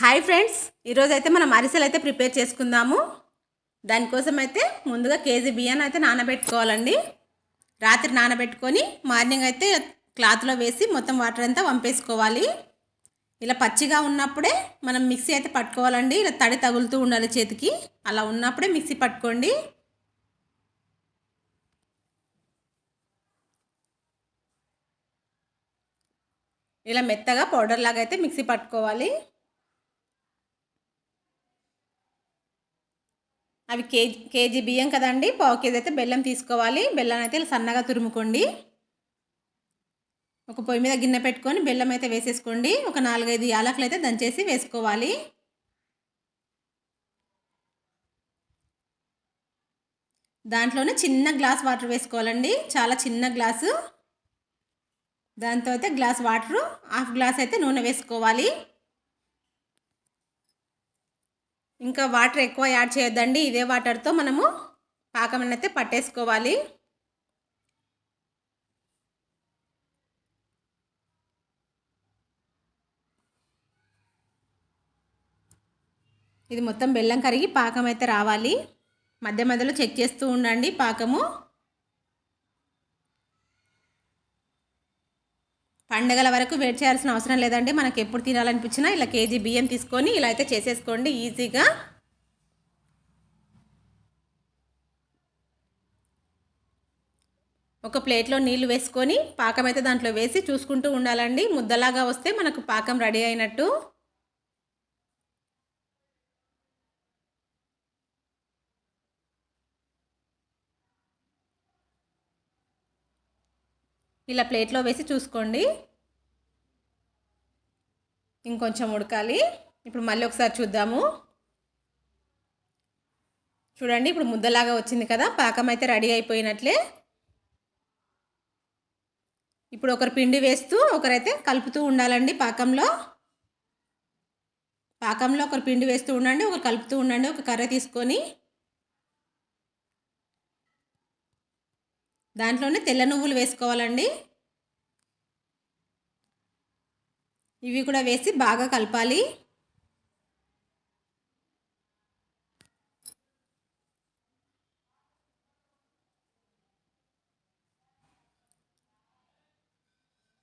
Hi friends ఈరోజు అయితే మనం అరిసెలు అయితే ప్రిపేర్ చేసుకుందాము. దానికోసం అయితే ముందుగా కేజీ బియ్యాన్ని అయితే నానబెట్టుకోవాలండి. రాత్రి నానబెట్టుకొని మార్నింగ్ అయితే క్లాత్లో వేసి మొత్తం వాటర్ అంతా వంపేసుకోవాలి. ఇలా పచ్చిగా ఉన్నప్పుడే మనం మిక్సీ అయితే పట్టుకోవాలండి. ఇలా తడి తగులుతూ ఉండాలి చేతికి. అలా ఉన్నప్పుడే మిక్సీ పట్టుకోండి. ఇలా మెత్తగా పౌడర్ లాగా అయితే మిక్సీ పట్టుకోవాలి. అవి కేజీ కేజీ బియ్యం కదండి పావు కేజీ అయితే బెల్లం తీసుకోవాలి. బెల్లం అయితే సన్నగా తురుముకోండి. ఒక పొయ్యి మీద గిన్నె పెట్టుకొని బెల్లం అయితే వేసేసుకోండి. ఒక నాలుగైదు యాలకులు అయితే దంచేసి వేసుకోవాలి. దాంట్లోనే చిన్న గ్లాస్ వాటర్ వేసుకోవాలండి. చాలా చిన్న గ్లాసు. దాంతో అయితే గ్లాస్ వాటరు హాఫ్ గ్లాస్ అయితే నూనె వేసుకోవాలి. ఇంకా వాటర్ ఎక్కువ యాడ్ చేయొద్దండి. ఇదే వాటర్తో మనము పాకం అయితే పట్టేసుకోవాలి. ఇది మొత్తం బెల్లం కరిగి పాకం అయితే రావాలి. మధ్య మధ్యలో చెక్ చేస్తూ ఉండండి పాకము. పండగల వరకు వెయిట్ చేయాల్సిన అవసరం లేదండి. మనకు ఎప్పుడు తినాలనిపించినా ఇలా కేజీ బియ్యం తీసుకొని ఇలా అయితే చేసేసుకోండి ఈజీగా. ఒక ప్లేట్లో నీళ్ళు వేసుకొని పాకం అయితే దాంట్లో వేసి చూసుకుంటూ ఉండాలండి. ముద్దలాగా వస్తే మనకు పాకం రెడీ అయినట్టు. ఇలా ప్లేట్లో వేసి చూసుకోండి. ఇంకొంచెం ఉడకాలి. ఇప్పుడు మళ్ళీ ఒకసారి చూద్దాము. చూడండి ఇప్పుడు ముద్దలాగా వచ్చింది కదా పాకం అయితే రెడీ అయిపోయినట్లే. ఇప్పుడు ఒకరు పిండి వేస్తూ ఒకరైతే కలుపుతూ ఉండాలండి పాకంలో. పాకంలో ఒకరు పిండి వేస్తూ ఉండండి ఒకరు కలుపుతూ ఉండండి ఒక కర్ర తీసుకొని దాంట్లోనే తెల్ల నువ్వులు వేసుకోవాలండి. ఇవి కూడా వేసి బాగా కలపాలి.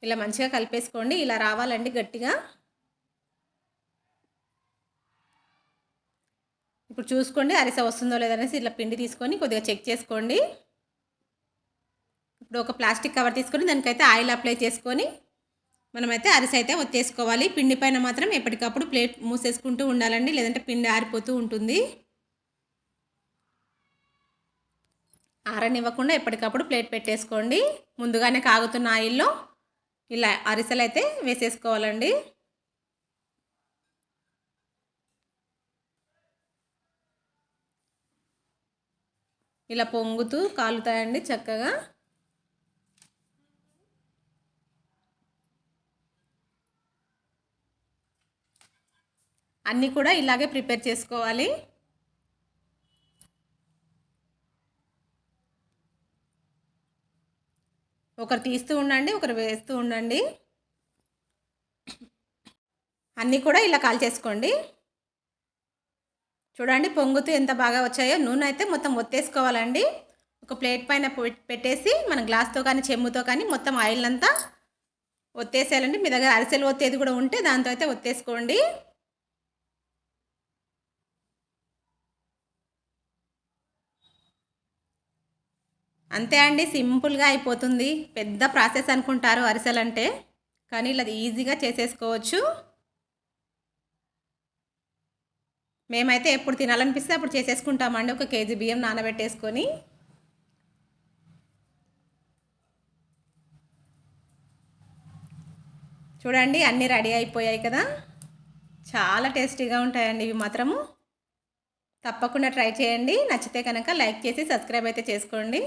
ఇలా మంచిగా కలిపేసుకోండి. ఇలా రావాలండి గట్టిగా. ఇప్పుడు చూసుకోండి అరిసె వస్తుందో లేదనేసి ఇట్లా పిండి తీసుకొని కొద్దిగా చెక్ చేసుకోండి. ఇప్పుడు ఒక ప్లాస్టిక్ కవర్ తీసుకొని దానికైతే ఆయిల్ అప్లై చేసుకొని మనమైతే అరిసె అయితే వచ్చేసుకోవాలి పిండి పైన మాత్రం ఎప్పటికప్పుడు ప్లేట్ మూసేసుకుంటూ ఉండాలండి. లేదంటే పిండి ఆరిపోతూ ఉంటుంది. ఆరనివ్వకుండా ఎప్పటికప్పుడు ప్లేట్ పెట్టేసుకోండి. ముందుగానే కాగుతున్న ఆయిల్లో ఇలా అరిసెలు అయితే వేసేసుకోవాలండి. ఇలా పొంగుతూ కాలుతాయండి చక్కగా. అన్నీ కూడా ఇలాగే ప్రిపేర్ చేసుకోవాలి. ఒకరు తీస్తూ ఉండండి ఒకరు వేస్తూ ఉండండి. అన్నీ కూడా ఇలా కాల్ చేసుకోండి. చూడండి పొంగుతూ ఎంత బాగా వచ్చాయో. నూనె అయితే మొత్తం ఒత్తేసుకోవాలండి. ఒక ప్లేట్ పైన పెట్టేసి మన గ్లాస్తో కానీ చెమ్ముతో కానీ మొత్తం ఆయిల్ అంతా ఒత్తేసేయాలండి. మీ దగ్గర అరిసెలు ఒత్తేది కూడా ఉంటే దాంతో అయితే ఒత్తేసుకోండి. అంతే అండి సింపుల్గా అయిపోతుంది. పెద్ద ప్రాసెస్ అనుకుంటారు అరిసెలు అంటే కానీ ఇలా ఈజీగా చేసేసుకోవచ్చు. మేమైతే ఎప్పుడు తినాలనిపిస్తే అప్పుడు చేసేసుకుంటామండి. ఒక కేజీ బియ్యం నానబెట్టేసుకొని. చూడండి అన్నీ రెడీ అయిపోయాయి కదా. చాలా టేస్టీగా ఉంటాయండి ఇవి మాత్రము. తప్పకుండా ట్రై చేయండి. నచ్చితే కనుక లైక్ చేసి సబ్స్క్రైబ్ అయితే చేసుకోండి.